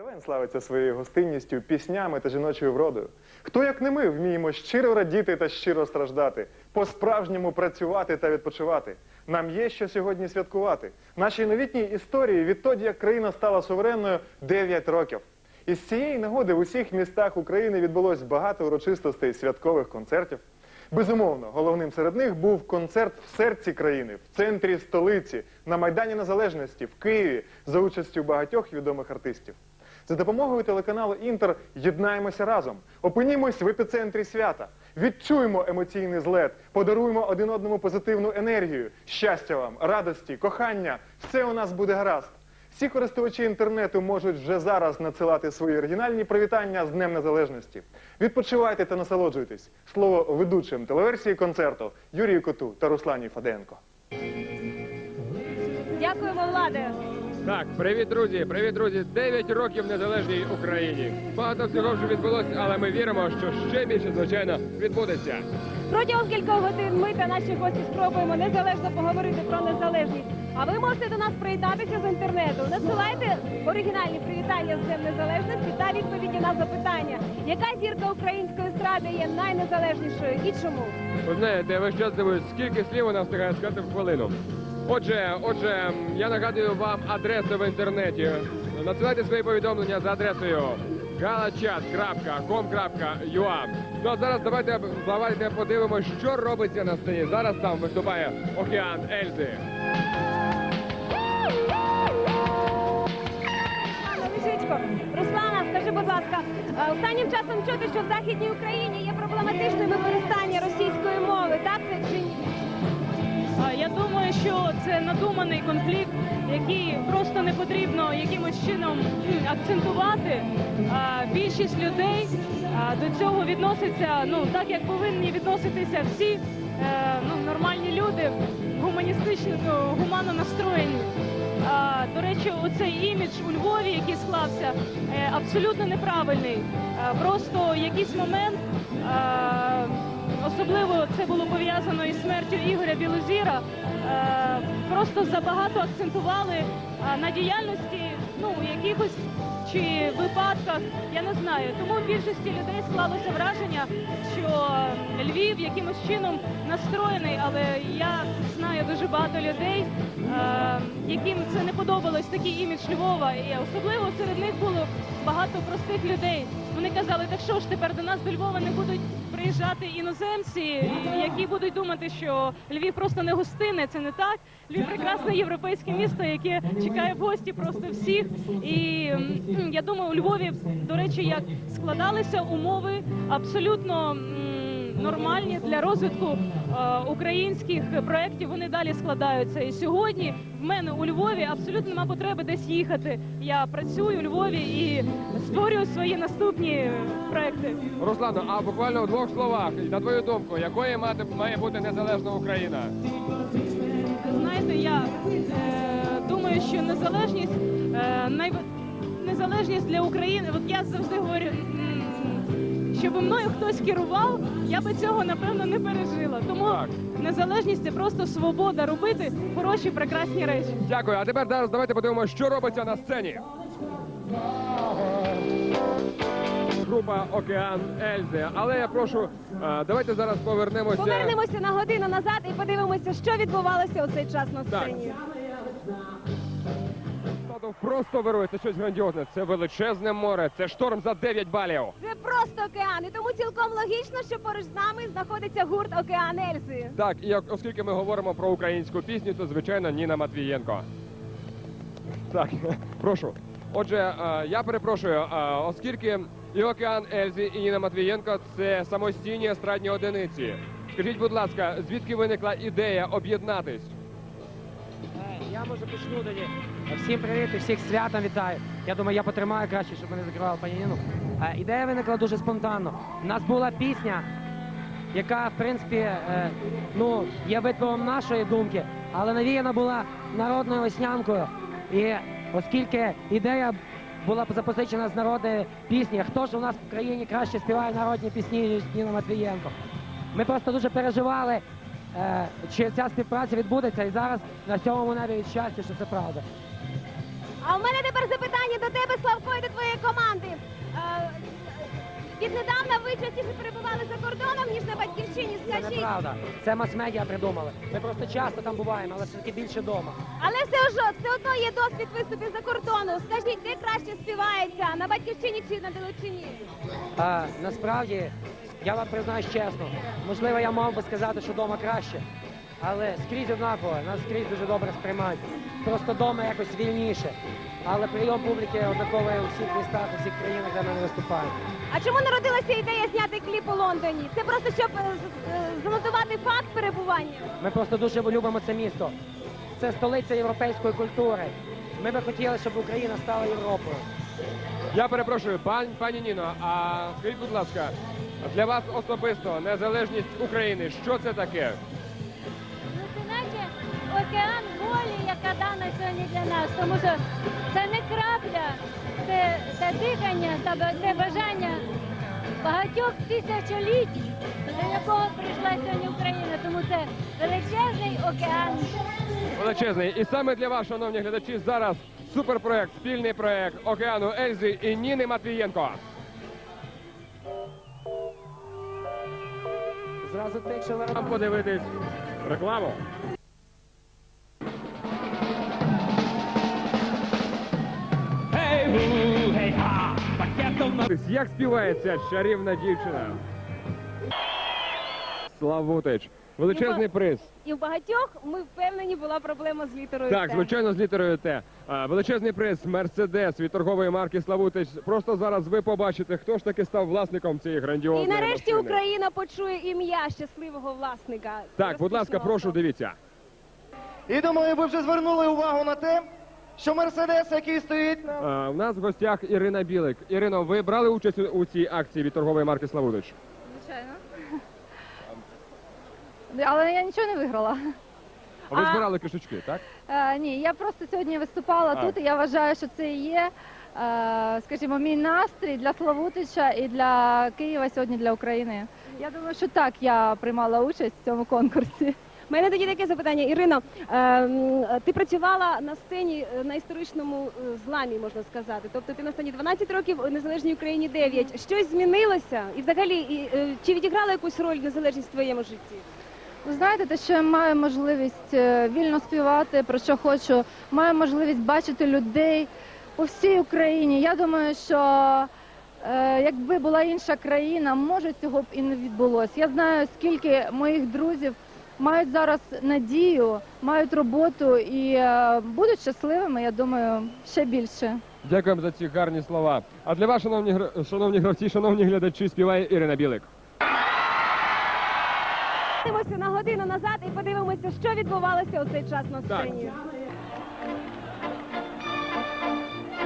ДВН славиться своєю гостинністю, піснями та жіночою вродою. Хто, як не ми, вміємо щиро радіти та щиро страждати, по-справжньому працювати та відпочивати. Нам є що сьогодні святкувати. Нашій новітній історії відтоді, як країна стала суверенною 9 років. Із цієї нагоди в усіх містах України відбулось багато урочистостей святкових концертів. Безумовно, головним серед них був концерт в серці країни, в центрі столиці, на Майдані Незалежності, в Києві, за участю багатьох відомих артистів. За допомогою телеканалу Інтер єднаємося разом, опинімось в епіцентрі свята, відчуємо емоційний злет, подаруємо один одному позитивну енергію, щастя вам, радості, кохання. Все у нас буде гаразд. Всі користувачі інтернету можуть вже зараз надсилати свої оригінальні привітання з Днем Незалежності. Відпочивайте та насолоджуйтесь. Слово ведучим телеверсії концерту Юрію Коту та Руслані Фаденко. Дякуємо, влади. Так, привіт, друзі! Привіт, друзі! 9 років незалежній Україні. Багато всього вже відбулося, але ми віримо, що ще більше, звичайно, відбудеться. Протягом кількох годин ми та наші гості спробуємо незалежно поговорити про незалежність. А ви можете до нас приєднатися з інтернету. Надсилайте оригінальні привітання з Днем Незалежності та відповіді на запитання, яка зірка української естради є найнезалежнішою і чому. Ви знаєте, я весь час дивуюсь, скільки слів вона встигає сказати в хвилину. Отже, отже, я нагадую вам адресу в інтернеті. Надсилайте свої повідомлення за адресою galachat.com.ua Ну а зараз давайте, давайте подивимося, що робиться на сцені. Зараз там виступає океан Ельзи. Руслана скажи, будь ласка, е, останнім часом чути, що в Західній Україні є проблематичне використання що це надуманий конфлікт, який просто не потрібно якимось чином акцентувати. Більшість людей до цього відноситься ну так, як повинні відноситися всі е, ну, нормальні люди, гуманістично, гуманно настроєні. До речі, оцей імідж у Львові, який склався, е, абсолютно неправильний. Просто якийсь момент. Особливо це було пов'язано із смертю Ігоря Білозіра. Е, Просто забагато акцентували е, на діяльності, ну якихось чи випадках, я не знаю. Тому в більшості людей склалося враження, що Львів якимось чином настроєний, але я знаю дуже багато людей, е, яким це не подобалось такий імідж Львова. І особливо серед них було багато простих людей. Вони казали, так що ж тепер до нас до Львова не будуть приїжджати іноземці, які будуть думати, що Львів просто не гостине. Це не так. Львів прекрасне європейське місто, яке чекає в гості просто всіх. І я думаю, у Львові, до речі, як складалися умови абсолютно. Нормальні для розвитку е, українських проєктів вони далі складаються. І сьогодні в мене у Львові абсолютно нема потреби десь їхати. Я працюю у Львові і створюю свої наступні проекти. Руслано, а буквально в двох словах, на твою думку, якою має бути незалежна Україна? Знаєте, я е, думаю, що незалежність е, най... незалежність для України. От я завжди говорю, щоб мною хтось керував, я би цього напевно не пережила. Тому незалежність це просто свобода робити хороші, прекрасні речі. Дякую. А тепер зараз давайте подивимося, що робиться на сцені. Група Океан Ельзи. Але я прошу, е, давайте зараз повернемося. Повернемося на годину назад і подивимося, що відбувалося у цей час на Так. сцені. Просто вирує, це щось грандіозне. Це величезне море, це шторм за 9 балів. Це просто океан, і тому цілком логічно, що поруч з нами знаходиться гурт Океан Ельзи. Так, і як- оскільки ми говоримо про українську пісню, то звичайно Ніна Матвієнко. Так, прошу. Отже, е, я перепрошую, е, оскільки і Океан Ельзі, і Ніна Матвієнко це самостійні естрадні одиниці. Скажіть, будь ласка, звідки виникла ідея об'єднатись? Е, Я може почну тоді. Всім привіт і всіх святом вітаю. Я думаю, я потримаю краще, щоб мене закривали пані Ніну. Е, Ідея виникла дуже спонтанно. У нас була пісня, яка, в принципі, е, ну, є витвором нашої думки, але навіяна була народною веснянкою. І оскільки ідея була запозичена з народної пісні, хто ж у нас в країні краще співає народні пісні, ніж Ніна Матвієнко? Ми просто дуже переживали, е, чи ця співпраця відбудеться, і зараз на сьомому небі від щастя, що це правда. Запитання до тебе, Славко, і до твоєї команди. Е, Віднедавна ви частіше перебували за кордоном, ніж на батьківщині. Це Скажіть, неправда. Це мас-медіа придумали. Ми просто часто там буваємо, але все-таки більше вдома. але все одно, все одно є досвід виступів за кордону. Скажіть, де краще співається на батьківщині чи на Далечині? А, насправді, я вам признаюсь чесно, можливо, я мав би сказати, що вдома краще, але скрізь однаково, нас скрізь дуже добре сприймають. Просто вдома якось вільніше. Але прийом публіки однаковий у всіх містах, у всіх країнах, де ми не виступаємо. А чому народилася ідея зняти кліп у Лондоні? Це просто щоб е, е, занотувати факт перебування. Ми просто дуже любимо це місто. Це столиця європейської культури. Ми би хотіли, щоб Україна стала Європою. Я перепрошую, пан, пані Ніно, а скажіть, будь ласка, для вас особисто незалежність України, що це таке? Океан волі, яка дана сьогодні для нас. Тому що це не крапля, це, це дихання це бажання багатьох тисячоліть, до якого прийшла сьогодні Україна. Тому це величезний океан. Величезний. І саме для вас, шановні глядачі, зараз суперпроект, спільний проект Океану Ельзи і Ніни Матвієнко. Зразу тикше Вам подивитись рекламу. Як співає ця чарівна дівчина? Славутич. Величезний приз. І в багатьох ми впевнені була проблема з літерою. Так, «Т». звичайно, з літерою Т. А, Величезний приз Мерседес від торгової марки Славутич. Просто зараз ви побачите, хто ж таки став власником цієї грандіозної І нарешті машини. Україна почує ім'я щасливого власника. Так, будь ласка, прошу, дивіться. І думаю, ви вже звернули увагу на те, що Мерседес, який стоїть на А, У нас в гостях Ірина Білик. Ірино, ви брали участь у- у цій акції від торгової марки Славутич? Звичайно. Але я нічого не виграла. Ви А- збирали кишечки, так? Е, ні, я просто сьогодні виступала А. тут, і я вважаю, що це і є, е, скажімо, мій настрій для Славутича і для Києва сьогодні для України. Я думаю, що так я приймала участь в цьому конкурсі. У мене тоді таке запитання. Ірино, ем, ти працювала на сцені е, на історичному е, зламі, можна сказати. Тобто ти на сцені 12 років, у незалежній Україні 9. Щось змінилося? І взагалі, е, чи відіграла якусь роль незалежність в твоєму житті? Ви знаєте, те, що я маю можливість вільно співати, про що хочу, маю можливість бачити людей по всій Україні. Я думаю, що е, якби була інша країна, може цього б і не відбулося. Я знаю, скільки моїх друзів мають зараз надію, мають роботу і е, будуть щасливими, я думаю, ще більше. Дякуємо за ці гарні слова. А для вас, шановні, шановні гравці, шановні глядачі, співає Ірина Білик. Дивимося на годину назад і подивимося, що відбувалося у цей час на Так. сцені.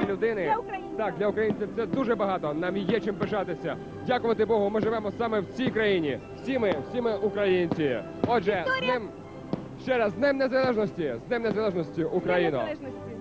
людини. Так, для українців це дуже багато. Нам є чим пишатися. Дякувати Богу, ми живемо саме в цій країні. Всі ми, всі ми українці. Отже, з ним ще раз з Днем Незалежності, з Днем Незалежності Україна. Незалежності.